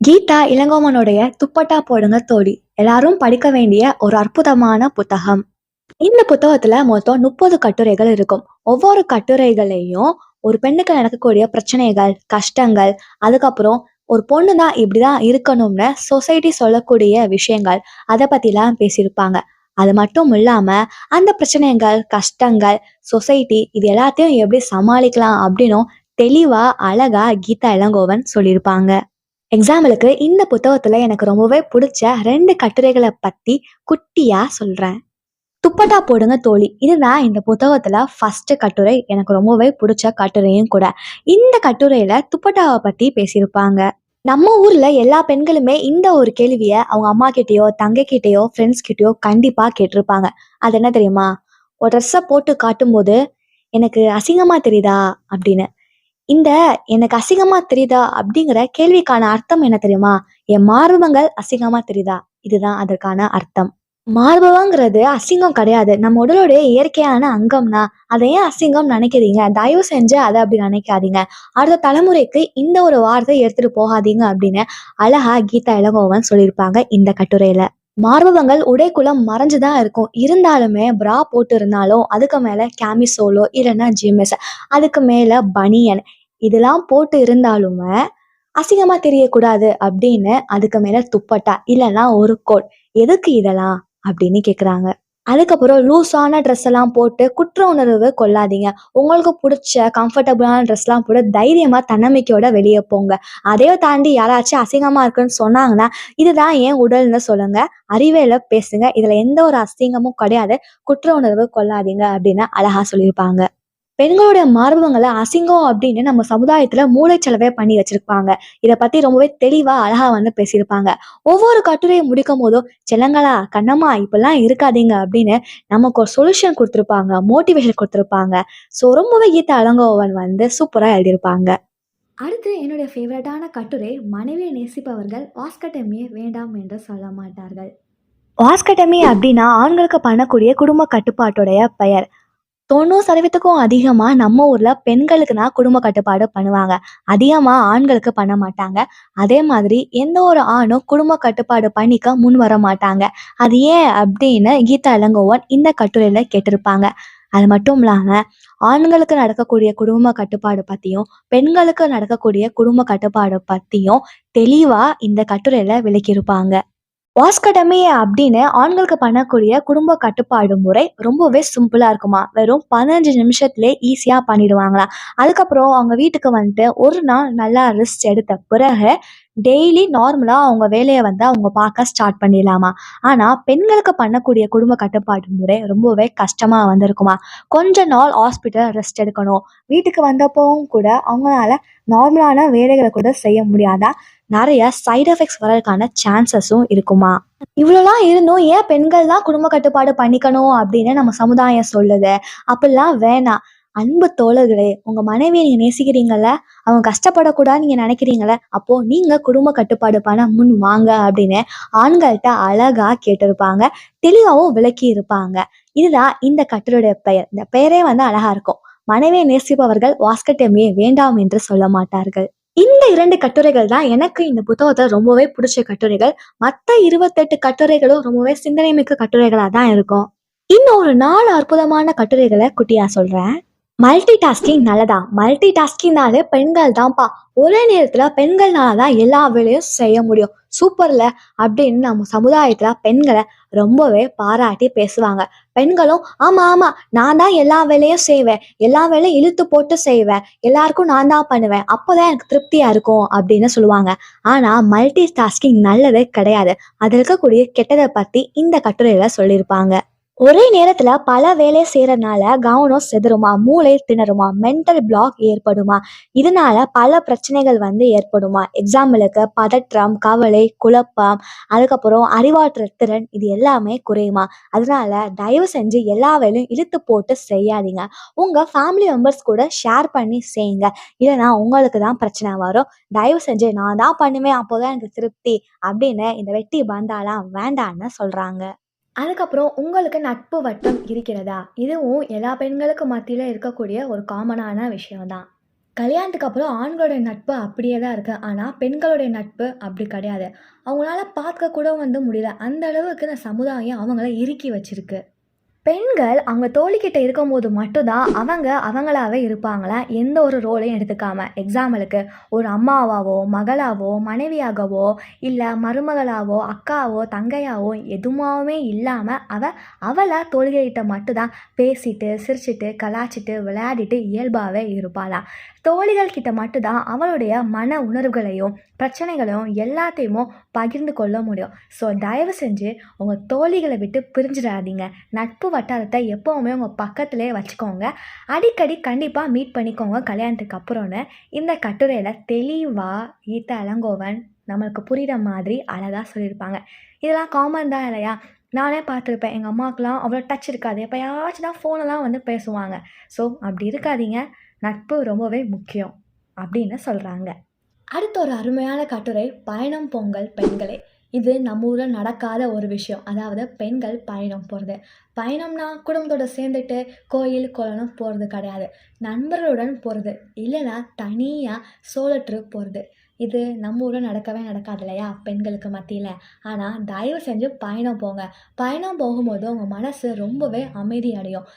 கீதா இளங்கோவனுடைய துப்பட்டா போடுங்க தோழி. எல்லாரும் படிக்க வேண்டிய ஒரு அற்புதமான புத்தகம். இந்த புத்தகத்துல மொத்தம் முப்பது கட்டுரைகள் இருக்கும். ஒவ்வொரு கட்டுரைகளையும் ஒரு பெண்ணுக்கு நடக்கக்கூடிய பிரச்சனைகள் கஷ்டங்கள் அதுக்கப்புறம் ஒரு பொண்ணு தான் இப்படிதான் இருக்கணும்னு சொசைட்டி சொல்லக்கூடிய விஷயங்கள் அதை பத்திலாம் பேசியிருப்பாங்க. அது மட்டும் இல்லாம அந்த பிரச்சனைகள் கஷ்டங்கள் சொசைட்டி இது எல்லாத்தையும் எப்படி சமாளிக்கலாம் அப்படின்னும் தெளிவா அழகா கீதா இளங்கோவன் சொல்லியிருப்பாங்க. எக்ஸாம்பிளுக்கு இந்த புத்தகத்துல எனக்கு ரொம்பவே பிடிச்ச ரெண்டு கட்டுரைகளை பத்தி குட்டியா சொல்றேன். துப்பட்டா போடுங்க தோழி. இதுதான் இந்த புத்தகத்துல ஃபர்ஸ்ட் கட்டுரை. எனக்கு ரொம்பவே பிடிச்ச கட்டுரையும் கூட. இந்த கட்டுரையில துப்பட்டாவை பத்தி பேசியிருப்பாங்க. நம்ம ஊர்ல எல்லா பெண்களுமே இந்த ஒரு கேள்விய அவங்க அம்மா கிட்டேயோ தங்கை கிட்டேயோ ஃப்ரெண்ட்ஸ் கிட்டயோ கண்டிப்பா கேட்டிருப்பாங்க. அது என்ன தெரியுமா? ஒரு ட்ரெஸ்ஸை போட்டு காட்டும்போது எனக்கு அசிங்கமா தெரியுதா? அப்படின்னு. இந்த எனக்கு அசிங்கமா தெரியுதா அப்படிங்கிற கேள்விக்கான அர்த்தம் என்ன தெரியுமா? என் மார்பங்கள் அசிங்கமா தெரியுதா? இதுதான் அதற்கான அர்த்தம். மார்பவங்கிறது அசிங்கம் கிடையாது. நம்ம உடலுடைய இயற்கையான அங்கம்னா அதை ஏன் அசிங்கம் நினைக்கிறீங்க தயவு செஞ்சு அதை அப்படி நினைக்காதீங்க. அடுத்த தலைமுறைக்கு இந்த ஒரு வார்த்தை எடுத்துட்டு போகாதீங்க அப்படின்னு அழகா கீதா இளங்கோவன் சொல்லியிருப்பாங்க இந்த கட்டுரையில. மார்பகங்கள் உடைக்குள்ள மறைஞ்சுதான் இருக்கும். இருந்தாலுமே பிரா போட்டு இருந்தாலும் அதுக்கு மேல கேமிசோலோ இல்லைன்னா ஜிம்எஸ் அதுக்கு மேல பனியன் இதெல்லாம் போட்டு இருந்தாலுமே அசிங்கமா தெரியக்கூடாது அப்படின்னு அதுக்கு மேல துப்பட்டா இல்லைன்னா ஒரு கோட் எதுக்கு இதெல்லாம்? அப்படின்னு கேக்குறாங்க. அதுக்கப்புறம் லூஸான ட்ரெஸ் எல்லாம் போட்டு குற்ற உணர்வு கொள்ளாதீங்க. உங்களுக்கு பிடிச்ச கம்ஃபர்டபுளான ட்ரெஸ்லாம் போட்டு தைரியமா தன்னம்பிக்கையோட வெளியே போங்க. அதையோ தாண்டி யாராச்சும் அசிங்கமா இருக்குன்னு சொன்னாங்கன்னா இதுதான் ஏன் உடல்னு சொல்லுங்க. அறிவேல பேசுங்க. இதுல எந்த ஒரு அசிங்கமும் கிடையாது. குற்ற உணர்வு கொள்ளாதீங்க அப்படின்னு அழகா சொல்லியிருப்பாங்க. பெண்களுடைய மார்பகங்களை அசிங்கம் அப்படின்னு நம்ம சமுதாயத்துல மூளைச்சலவை பண்ணி வச்சிருப்பாங்க. இதை பத்தி ரொம்பவே தெளிவா அழகா வந்து பேசியிருப்பாங்க. ஒவ்வொரு கட்டுரையை முடிக்கும் போதும் செல்லங்களா கண்ணம்மா இப்பெல்லாம் இருக்காதீங்க அப்படின்னு நமக்கு ஒரு சொல்யூஷன் கொடுத்துருப்பாங்க மோட்டிவேஷன் கொடுத்துருப்பாங்க. ஸோ ரொம்பவே கீதா அலங்கோவன் வந்து சூப்பரா எழுதியிருப்பாங்க. அடுத்து என்னுடைய ஃபேவரட்டான கட்டுரை மனைவியை நேசிப்பவர்கள் வாஸ்கட்டமியை வேண்டாம் என்று சொல்ல மாட்டார்கள். வாஸ்கட்டமி அப்படின்னா ஆண்களுக்கு பண்ணக்கூடிய குடும்ப கட்டுப்பாட்டுடைய பெயர். தொண்ணூறு சதவீதத்துக்கும் அதிகமாக நம்ம ஊரில் பெண்களுக்குனா குடும்ப கட்டுப்பாடு பண்ணுவாங்க. அதிகமாக ஆண்களுக்கு பண்ண மாட்டாங்க. அதே மாதிரி எந்த ஒரு ஆணும் குடும்ப கட்டுப்பாடு பண்ணிக்க முன் வர மாட்டாங்க. அது ஏன் அப்படின்னு கீதா இளங்கோவன் இந்த கட்டுரையில் கேட்டிருப்பாங்க. அது மட்டும் இல்லாமல் ஆண்களுக்கு நடக்கக்கூடிய குடும்ப கட்டுப்பாடு பற்றியும் பெண்களுக்கு நடக்கக்கூடிய குடும்ப கட்டுப்பாடு பற்றியும் தெளிவாக இந்த கட்டுரையில் விளக்கியிருப்பாங்க. வாஸ்கடமி அப்படின்னு ஆண்களுக்கு பண்ணக்கூடிய குடும்ப கட்டுப்பாடு முறை ரொம்பவே சிம்பிளாக இருக்குமா? வெறும் பதினஞ்சு நிமிஷத்துலேயே ஈஸியாக பண்ணிடுவாங்களா? அதுக்கப்புறம் அவங்க வீட்டுக்கு வந்துட்டு ஒரு நாள் நல்லா ரெஸ்ட் எடுத்த பிறகு டெய்லி நார்மலாக அவங்க வேலையை வந்து அவங்க பார்க்க ஸ்டார்ட் பண்ணிடலாமா? ஆனால் பெண்களுக்கு பண்ணக்கூடிய குடும்ப கட்டுப்பாட்டு முறை ரொம்பவே கஷ்டமாக வந்திருக்குமா? கொஞ்ச நாள் ஹாஸ்பிட்டல் ரெஸ்ட் எடுக்கணும். வீட்டுக்கு வந்தப்பவும் கூட அவங்களால நார்மலான வேலைகளை கூட செய்ய முடியாதா? நிறைய சைடு எஃபெக்ட்ஸ் வர்றதுக்கான சான்சஸும் இருக்குமா? இவ்வளோலாம் இருந்தும் ஏன் பெண்கள் தான் குடும்ப கட்டுப்பாடு பண்ணிக்கணும் அப்படின்னு நம்ம சமுதாயம் சொல்லுது. அப்படிலாம் வேணாம். அன்பு தோழர்களே உங்க மனைவியை நீங்க நேசிக்கிறீங்கல்ல? அவங்க கஷ்டப்படக்கூடாதுன்னு நீங்க நினைக்கிறீங்கல்ல? அப்போ நீங்க குடும்ப கட்டுப்பாடு பண்ண முன் வாங்க அப்படின்னு ஆண்கள்கிட்ட அழகா கேட்டிருப்பாங்க. தெளிவாகவும் விளக்கி இருப்பாங்க இதுதான் இந்த கட்டுரையுடைய பெயர். இந்த பெயரே வந்து அழகா இருக்கும். மனைவியை நேசிப்பவர்கள் வாஸ்கட்டமியை வேண்டாம் என்று சொல்ல மாட்டார்கள். இந்த இரண்டு கட்டுரைகள் தான் எனக்கு இந்த புத்தகத்தை ரொம்பவே பிடிச்ச கட்டுரைகள். மற்ற இருபத்தெட்டு கட்டுரைகளும் ரொம்பவே சிந்தனை மிக்க தான் இருக்கும். இன்னும் ஒரு நாலு அற்புதமான கட்டுரைகளை குட்டியா சொல்றேன். மல்டி டாஸ்கிங் நல்லதா? மல்டி டாஸ்கிங்னாலே பெண்கள் தான்ப்பா ஒரே நேரத்தில் பெண்கள்னால தான் எல்லா வேலையும் செய்ய முடியும். சூப்பரில் அப்படின்னு நம்ம சமுதாயத்தில் பெண்களை ரொம்பவே பாராட்டி பேசுவாங்க. பெண்களும் ஆமா ஆமா நான் தான் எல்லா வேலையும் செய்வேன். எல்லா வேலையும் இழுத்து போட்டு செய்வேன். எல்லாருக்கும் நான் தான் பண்ணுவேன். அப்போதான் எனக்கு திருப்தியாக இருக்கும் அப்படின்னு சொல்லுவாங்க. ஆனால் மல்டி டாஸ்கிங் நல்லது கிடையாது. அது இருக்கக்கூடிய கெட்டதை பற்றி இந்த கட்டுரையில் சொல்லியிருப்பாங்க. ஒரே நேரத்துல பல வேலை செய்யறதுனால கவனம் செதறுமா மூளை திணறுமா மென்டல் பிளாக் ஏற்படுமா? இதனால பல பிரச்சனைகள் வந்து ஏற்படுமா? எக்ஸாம்பிளுக்கு பதற்றம் கவலை குழப்பம் அதுக்கப்புறம் அறிவாற்றல் திறன் இது எல்லாமே குறையுமா? அதனால தயவு செஞ்சு எல்லா வேலையும் இழுத்து போட்டு செய்யாதீங்க. உங்க ஃபேமிலி மெம்பர்ஸ் கூட ஷேர் பண்ணி செய்யுங்க. இல்லைன்னா உங்களுக்கு தான் பிரச்சனை வரும். தயவு செஞ்சு நான் தான் பண்ணுவேன் அப்போதான் எனக்கு திருப்தி அப்படின்னு இந்த வெட்டி பந்தாலாம் வேண்டான்னு சொல்றாங்க. அதுக்கப்புறம் உங்களுக்கு நட்பு வட்டம் இருக்கிறதா இதுவும் எல்லா பெண்களுக்கும் மத்தியில் இருக்கக்கூடிய ஒரு காமனான விஷயம்தான் கல்யாணத்துக்கு அப்புறம் ஆண்களுடைய நட்பு அப்படியே தான் இருக்குது ஆனால் பெண்களுடைய நட்பு அப்படி கிடையாது. அவங்களால பார்க்க கூட வந்து முடியல. அந்த அளவுக்கு இந்த சமுதாயம் அவங்கள இறுக்கி வச்சிருக்கு. பெண்கள் அவங்க தோழிக்கிட்ட இருக்கும்போது மட்டும்தான் அவங்க அவங்களாவே இருப்பாங்களா எந்த ஒரு ரோலையும் எடுத்துக்காம. எக்ஸாம்பிளுக்கு ஒரு அம்மாவாவோ, மகளாவோ, மனைவியாகவோ, இல்லை மருமகளாவோ, அக்காவோ, தங்கையாவோ எதுவுமாவே இல்லாமல் அவ அவளை தோழிகிட்ட மட்டும்தான் பேசிட்டு, சிரிச்சுட்டு, கலாய்ச்சிட்டு, விளையாடிட்டு இயல்பாகவே இருப்பாளா தோழிகள் கிட்ட மட்டும்தான் அவளுடைய மன உணர்வுகளையும், பிரச்சனைகளையும் எல்லாத்தையுமோ பகிர்ந்து கொள்ள முடியும். ஸோ தயவு செஞ்சு உங்கள் தோழிகளை விட்டு பிரிஞ்சிடாதீங்க. நட்பு வட்டாரத்தை எப்போவுமே உங்கள் பக்கத்துலேயே வச்சுக்கோங்க. அடிக்கடி கண்டிப்பாக மீட் பண்ணிக்கோங்க கல்யாணத்துக்கு அப்புறம்னு இந்த கட்டுரையில் தெளிவாக ஈத்த இளங்கோவன் நம்மளுக்கு புரிகிற மாதிரி அழகாக சொல்லியிருப்பாங்க. இதெல்லாம் காமன் தான் இல்லையா? நானே பார்த்துருப்பேன். எங்கள் அம்மாவுக்குலாம் அவ்வளோ டச் இருக்காது. எப்போயாச்சும் தான் ஃபோனெல்லாம் வந்து பேசுவாங்க. ஸோ அப்படி இருக்காதீங்க. நட்பு ரொம்பவே முக்கியம் அப்படின்னு சொல்கிறாங்க அடுத்த ஒரு அருமையான கட்டுரை பயணம் பொங்கல் பெண்களே. இது நம்ம ஊரில் நடக்காத ஒரு விஷயம். அதாவது பெண்கள் பயணம் போகிறது பயணம்னா குடும்பத்தோட சேர்ந்துட்டு கோயில், குளம் போகிறது கிடையாது. நண்பர்களுடன் போகிறது இல்லைனா தனியாக சோலோ ட்ரிப் போகிறது இது நம்ம ஊரில் நடக்கவே நடக்காது இல்லையா? பெண்களுக்கு மத்தியில் ஆனால் தயவு செஞ்சு பயணம் போங்க. பயணம் போகும்போது உங்கள் மனசு ரொம்பவே அமைதி அடையும்.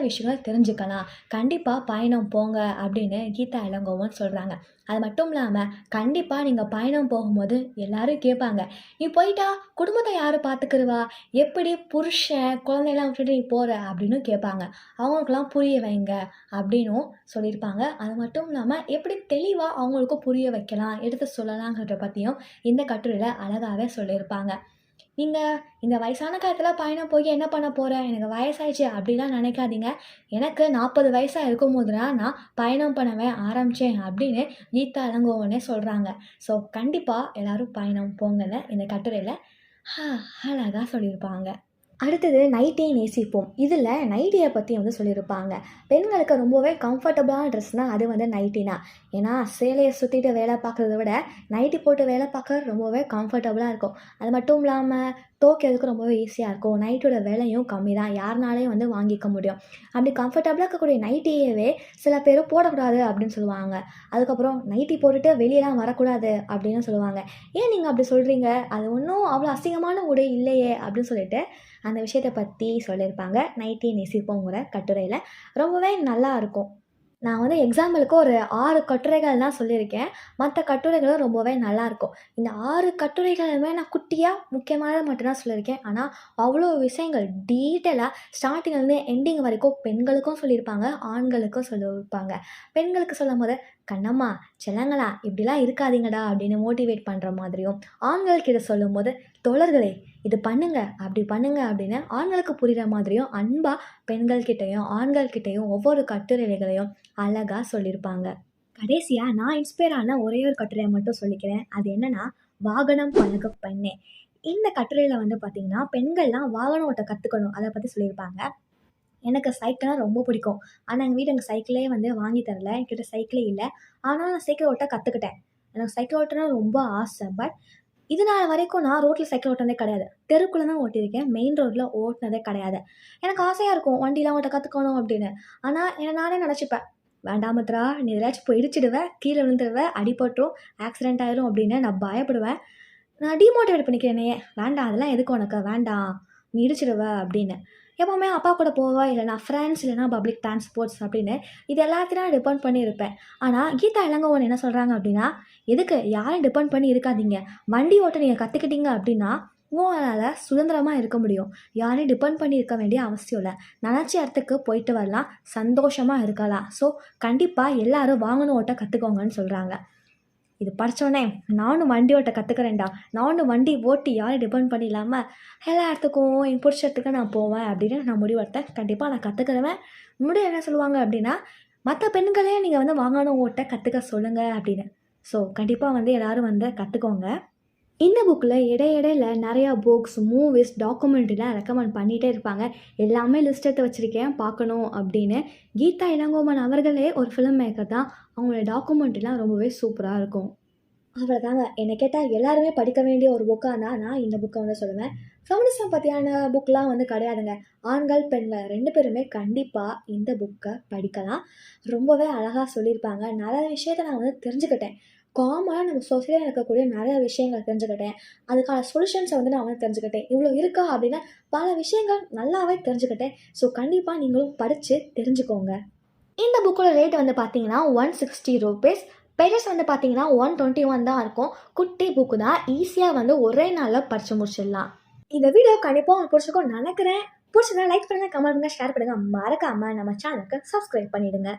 விஷயங்கள் தெரிஞ்சுக்கலாம். கண்டிப்பாக பயணம் போங்க அப்படின்னு கீதா இளங்கோவன் சொல்கிறாங்க அது மட்டும் இல்லாமல் கண்டிப்பாக நீங்கள் பயணம் போகும்போது எல்லாரும் கேட்பாங்க. "நீ போயிட்டா குடும்பத்தை யார் பார்த்துக்கிருவா? எப்படி புருஷன், குழந்தையெல்லாம் விட்டுட்டு நீ போகிற அப்படின்னு கேட்பாங்க. அவங்களுக்கெல்லாம் புரிய வைங்க அப்படின்னும் சொல்லியிருப்பாங்க. அது மட்டும் இல்லாமல் எப்படி தெளிவாக அவங்களுக்கும் புரிய வைக்கலாம், எடுத்து சொல்லலாங்கிறத பற்றியும் இந்த கட்டுரையில் அழகாகவே சொல்லியிருப்பாங்க. நீங்கள் இந்த வயசான காலத்தில் பயணம் போய் என்ன பண்ண போகிறேன் எனக்கு வயசாயிடுச்சு அப்படிலாம் நினைக்காதீங்க. எனக்கு 40 வயசா இருக்கும்போது போதுலாம் நான் பயணம் பண்ணவே ஆரம்பித்தேன் அப்படின்னு கீதா இளங்கோவனே சொல்கிறாங்க ஸோ கண்டிப்பாக எல்லாரும் பயணம் போங்கல இந்த கட்டுரையில் ஹ அழகாக சொல்லியிருப்பாங்க. அடுத்தது நைட்டியை நேசிப்போம். இதில் நைட்டியை பற்றி வந்து சொல்லியிருப்பாங்க. பெண்களுக்கு ரொம்பவே கம்ஃபர்டபுளான ட்ரெஸ்னால் அது வந்து நைட்டி தான். ஏன்னா சேலையை சுற்றிட்டு வேலை பார்க்குறத விட நைட்டி போட்டு வேலை பார்க்குறது ரொம்பவே கம்ஃபர்டபுளாக இருக்கும். அது மட்டும் இல்லாமல் தோக்கிறதுக்கு ரொம்பவே ஈஸியாக இருக்கும். நைட்டோட விலையும் கம்மி தான். யாருனாலையும் வந்து வாங்கிக்க முடியும். அப்படி கம்ஃபர்டபுளாக இருக்கக்கூடிய நைட்டியவே சில பேர் போடக்கூடாது அப்படின்னு சொல்லுவாங்க. அதுக்கப்புறம் நைட்டி போட்டுட்டு வெளியெல்லாம் வரக்கூடாது அப்படின்னு சொல்லுவாங்க. ஏன் நீங்கள் அப்படி சொல்கிறீங்க அது ஒன்றும் அவ்வளோ அசிங்கமான உடை இல்லையே அப்படின்னு சொல்லிட்டு அந்த விஷயத்தை பற்றி சொல்லியிருப்பாங்க. நைட்டி நேசிப்போங்கிற கட்டுரையில் ரொம்பவே நல்லா இருக்கும். நான் வந்து எக்ஸாம்பிளுக்கு ஒரு ஆறு கட்டுரைகள் தான் சொல்லியிருக்கேன். மற்ற கட்டுரைகளும் ரொம்பவே நல்லாயிருக்கும். இந்த ஆறு கட்டுரைகளுமே நான் குட்டியாக முக்கியமானது மட்டும்தான் சொல்லியிருக்கேன். ஆனால் அவ்வளோ விஷயங்கள் டீட்டெயிலாக ஸ்டார்டிங்லேருந்து எண்டிங் வரைக்கும் பெண்களுக்கும் சொல்லியிருப்பாங்க, ஆண்களுக்கும் சொல்லியிருப்பாங்க. பெண்களுக்கு சொல்லும் போது "கண்ணம்மா, செல்லங்களா இப்படிலாம் இருக்காதீங்கடா" அப்படின்னு மோட்டிவேட் பண்ணுற மாதிரியும், ஆண்கள் கிட்ட சொல்லும்போது "தோழர்களே இது பண்ணுங்க, அப்படி பண்ணுங்க" அப்படின்னு ஆண்களுக்கு புரிகிற மாதிரியும் அன்பாக பெண்கள்கிட்டையும் ஆண்கள்கிட்டையும் ஒவ்வொரு கட்டுரைகளையும் அழகாக சொல்லியிருப்பாங்க. கடைசியாக நான் இன்ஸ்பயர் ஆன ஒரே ஒரு கட்டுரையை மட்டும் சொல்லிக்கிறேன். அது என்னன்னா "வாகனம் பழக பெண்ணே". இந்த கட்டுரையில் வந்து பார்த்திங்கன்னா பெண்கள்லாம் வாகனம் ஓட்ட கற்றுக்கணும் அதை பற்றி சொல்லியிருப்பாங்க. எனக்கு சைக்கிள்னா ரொம்ப பிடிக்கும். ஆனால் எங்கள் வீட்டு எனக்கு சைக்கிளே வந்து வாங்கி தரல. என்கிட்ட சைக்கிளே இல்லை ஆனால் நான் சைக்கிள் ஓட்ட கற்றுக்கிட்டேன் எனக்கு சைக்கிள் ஓட்டணும்னா ரொம்ப ஆசை. பட் இது நாள் வரைக்கும் நான் ரோட்டில் சைக்கிள் ஓட்டுனதே கிடையாது. தெருக்குள்ளே தான் ஓட்டியிருக்கேன். மெயின் ரோட்டில் ஓட்டினதே கிடையாது. எனக்கு ஆசையாக இருக்கும் வண்டிலாம் ஓட்ட கற்றுக்கணும் அப்படின்னு. ஆனால் என்னை நானே நினச்சிப்பேன் "வேண்டாம் மத்ரா நீ எதாச்சும் போய் இடிச்சிடுவ, கீழே விழுந்துடுவேன் அடிபட்டுரும், ஆக்சிடென்ட் ஆயிரும்" அப்படின்னு நான் பயப்படுவேன். நான் டிமோட்டிவேட் பண்ணிக்கிறேனே "வேண்டாம் அதெல்லாம் எதுக்கு உனக்கு? வேண்டாம். நீ இடிச்சிடுவ" அப்படின்னு. எப்போவுமே அப்பா கூட போவா இல்லை நான் ஃப்ரெண்ட்ஸ் இல்லைனா பப்ளிக் டிரான்ஸ்போர்ட்ஸ் அப்படின்னு இது எல்லாத்தையும் நான் டிபெண்ட் பண்ணியிருப்பேன் ஆனால் ஆனா கீதா இளங்கோவன் என்ன சொல்கிறாங்க அப்படின்னா, "எதுக்கு யாரையும் டிபெண்ட் பண்ணி இருக்காதீங்க. வண்டி ஓட்ட நீங்கள் கற்றுக்கிட்டீங்க அப்படின்னா, உங்களால் சுதந்திரமாக இருக்க முடியும். யாரையும் டிபெண்ட் பண்ணி இருக்க வேண்டிய அவசியம் இல்லை நினச்ச இடத்துக்கு போயிட்டு வரலாம். சந்தோஷமாக இருக்கலாம். ஸோ கண்டிப்பாக எல்லாரும் வாங்கணும் ஓட்ட கற்றுக்கோங்கன்னு சொல்கிறாங்க இது படிச்சோனே நானும் வண்டி ஓட்ட கற்றுக்கிறேன்டா நானும் வண்டி ஓட்டி யாரும் டிபெண்ட் பண்ணி எல்லா இடத்துக்கும் என் பிடிச்ச இடத்துக்கு நான் போவேன் அப்படின்னு நான் முடிவெடுத்தேன். கண்டிப்பாக நான் கற்றுக்கிறவேன் முடிவு என்ன சொல்லுவாங்க அப்படின்னா, மற்ற பெண்களையும் நீங்கள் வந்து வாகனம் ஓட்ட கற்றுக்க சொல்லுங்கள் அப்படின்னு. ஸோ கண்டிப்பாக வந்து எல்லோரும் வந்து கற்றுக்கோங்க இந்த புக்கில் இடை நிறையா புக்ஸ், மூவிஸ், டாக்குமெண்ட்ரிலாம் ரெக்கமெண்ட் பண்ணிகிட்டே இருப்பாங்க. எல்லாமே லிஸ்ட் எடுத்து வச்சுருக்கேன் பார்க்கணும் அப்படின்னு. கீதா இளங்கோமன் அவர்களே ஒரு ஃபிலிம் மேக்கர் தான். அவங்களோட டாக்குமெண்ட்ரிலாம் ரொம்பவே சூப்பராக இருக்கும். அவ்வளோதாங்க. என்னை கேட்டால் எல்லாருமே படிக்க வேண்டிய ஒரு புக்கானா நான் இந்த புக்கை வந்து சொல்லுவேன். ஃபெமினிசம் பற்றியான புக்லாம் வந்து கிடையாதுங்க ஆண்கள் பெண்கள் ரெண்டு பேருமே கண்டிப்பாக இந்த புக்கை படிக்கலாம் ரொம்பவே அழகாக சொல்லியிருப்பாங்க நிறைய விஷயத்த நான் வந்து தெரிஞ்சுக்கிட்டேன் காமனாக நம்ம சொசைட்டியில் இருக்கக்கூடிய நிறைய விஷயங்கள் தெரிஞ்சுக்கிட்டேன். அதுக்கான சொல்யூஷன்ஸை வந்து நான் வந்து தெரிஞ்சுக்கிட்டேன். இவ்வளோ இருக்கா அப்படின்னா பல விஷயங்கள் நல்லாவே தெரிஞ்சுக்கிட்டேன். ஸோ கண்டிப்பாக நீங்களும் படித்து தெரிஞ்சுக்கோங்க. இந்த புக்கோட ரேட் வந்து பார்த்தீங்கன்னா ஒன் சிக்ஸ்டி ருபீஸ் பேஜஸ் வந்து பார்த்தீங்கன்னா ஒன் டுவெண்ட்டி ஒன் தான் இருக்கும். குட்டி புக்கு தான். ஈஸியாக வந்து ஒரே நாளில் படித்து முடிச்சிடலாம். இந்த வீடியோ கண்டிப்பாக உங்களுக்கு பிடிச்சிருக்கோம் நினைக்கிறேன். பிடிச்சதா லைக் பண்ணுங்கள் கமெண்ட் பண்ணுங்கள் ஷேர் பண்ணுங்கள் மறக்காமல் நம்ம சேனலுக்கு சப்ஸ்கிரைப் பண்ணிவிடுங்க